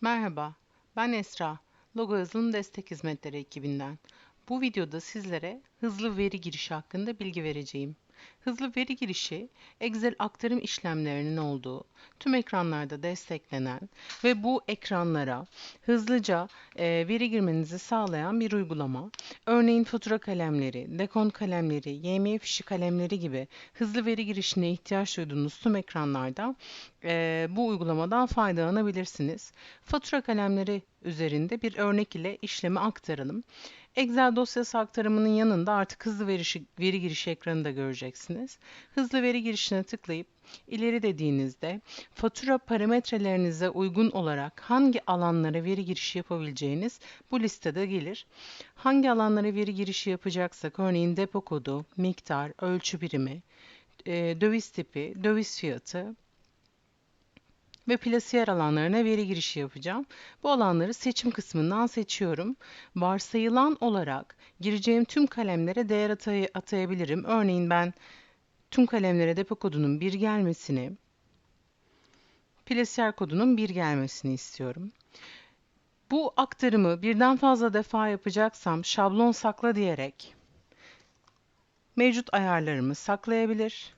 Merhaba, ben Esra, Logo Yazılım Destek Hizmetleri ekibinden. Bu videoda sizlere hızlı veri girişi hakkında bilgi vereceğim. Hızlı veri girişi, Excel aktarım işlemlerinin olduğu, tüm ekranlarda desteklenen ve bu ekranlara hızlıca e, veri girmenizi sağlayan bir uygulama. Örneğin fatura kalemleri, dekont kalemleri, YMF fişi kalemleri gibi hızlı veri girişine ihtiyaç duyduğunuz tüm ekranlarda e, bu uygulamadan faydalanabilirsiniz. Fatura kalemleri üzerinde bir örnek ile işlemi aktaralım. Excel dosyası aktarımının yanında artık hızlı veri, veri girişi ekranı da göreceksiniz. Hızlı veri girişine tıklayıp ileri dediğinizde fatura parametrelerinize uygun olarak hangi alanlara veri girişi yapabileceğiniz bu listede gelir. Hangi alanlara veri girişi yapacaksak örneğin depo kodu, miktar, ölçü birimi, döviz tipi, döviz fiyatı, ve plasiyer alanlarına veri girişi yapacağım. Bu alanları seçim kısmından seçiyorum. Varsayılan olarak gireceğim tüm kalemlere değer atay atayabilirim. Örneğin ben tüm kalemlere depo kodunun bir gelmesini, plasiyer kodunun bir gelmesini istiyorum. Bu aktarımı birden fazla defa yapacaksam şablon sakla diyerek mevcut ayarlarımı saklayabilir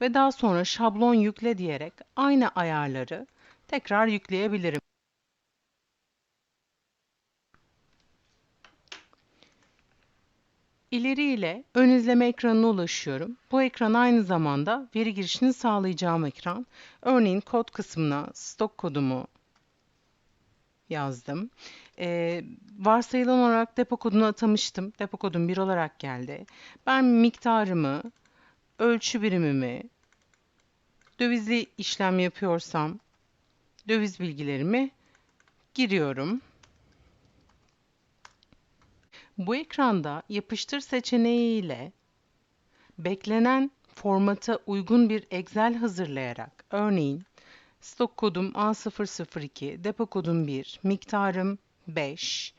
ve daha sonra şablon yükle diyerek aynı ayarları tekrar yükleyebilirim. İleri ile ön izleme ekranına ulaşıyorum. Bu ekran aynı zamanda veri girişini sağlayacağım ekran. Örneğin kod kısmına stok kodumu yazdım. Ee, varsayılan olarak depo kodunu atamıştım. Depo kodum 1 olarak geldi. Ben miktarımı, ölçü birimimi, dövizli işlem yapıyorsam döviz bilgilerimi giriyorum. Bu ekranda yapıştır seçeneği ile beklenen formata uygun bir Excel hazırlayarak örneğin stok kodum A002, depo kodum 1, miktarım 5,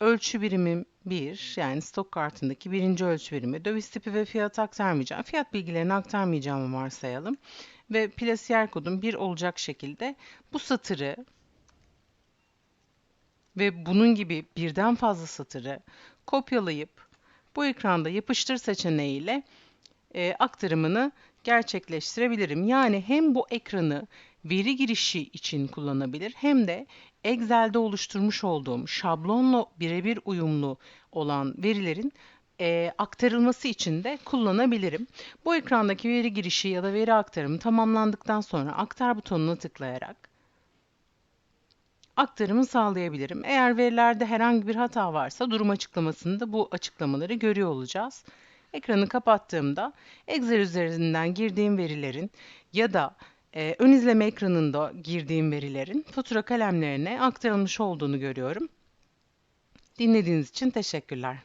ölçü birimim 1 yani stok kartındaki birinci ölçü birimi, döviz tipi ve fiyat aktarmayacağım. Fiyat bilgilerini aktarmayacağımı varsayalım ve plasiyer kodum 1 olacak şekilde bu satırı ve bunun gibi birden fazla satırı kopyalayıp bu ekranda yapıştır seçeneğiyle e, aktarımını gerçekleştirebilirim. Yani hem bu ekranı veri girişi için kullanabilir hem de Excel'de oluşturmuş olduğum şablonla birebir uyumlu olan verilerin e, aktarılması için de kullanabilirim. Bu ekrandaki veri girişi ya da veri aktarımı tamamlandıktan sonra aktar butonuna tıklayarak aktarımı sağlayabilirim. Eğer verilerde herhangi bir hata varsa durum açıklamasında bu açıklamaları görüyor olacağız. Ekranı kapattığımda Excel üzerinden girdiğim verilerin ya da e, ön izleme ekranında girdiğim verilerin fatura kalemlerine aktarılmış olduğunu görüyorum. Dinlediğiniz için teşekkürler.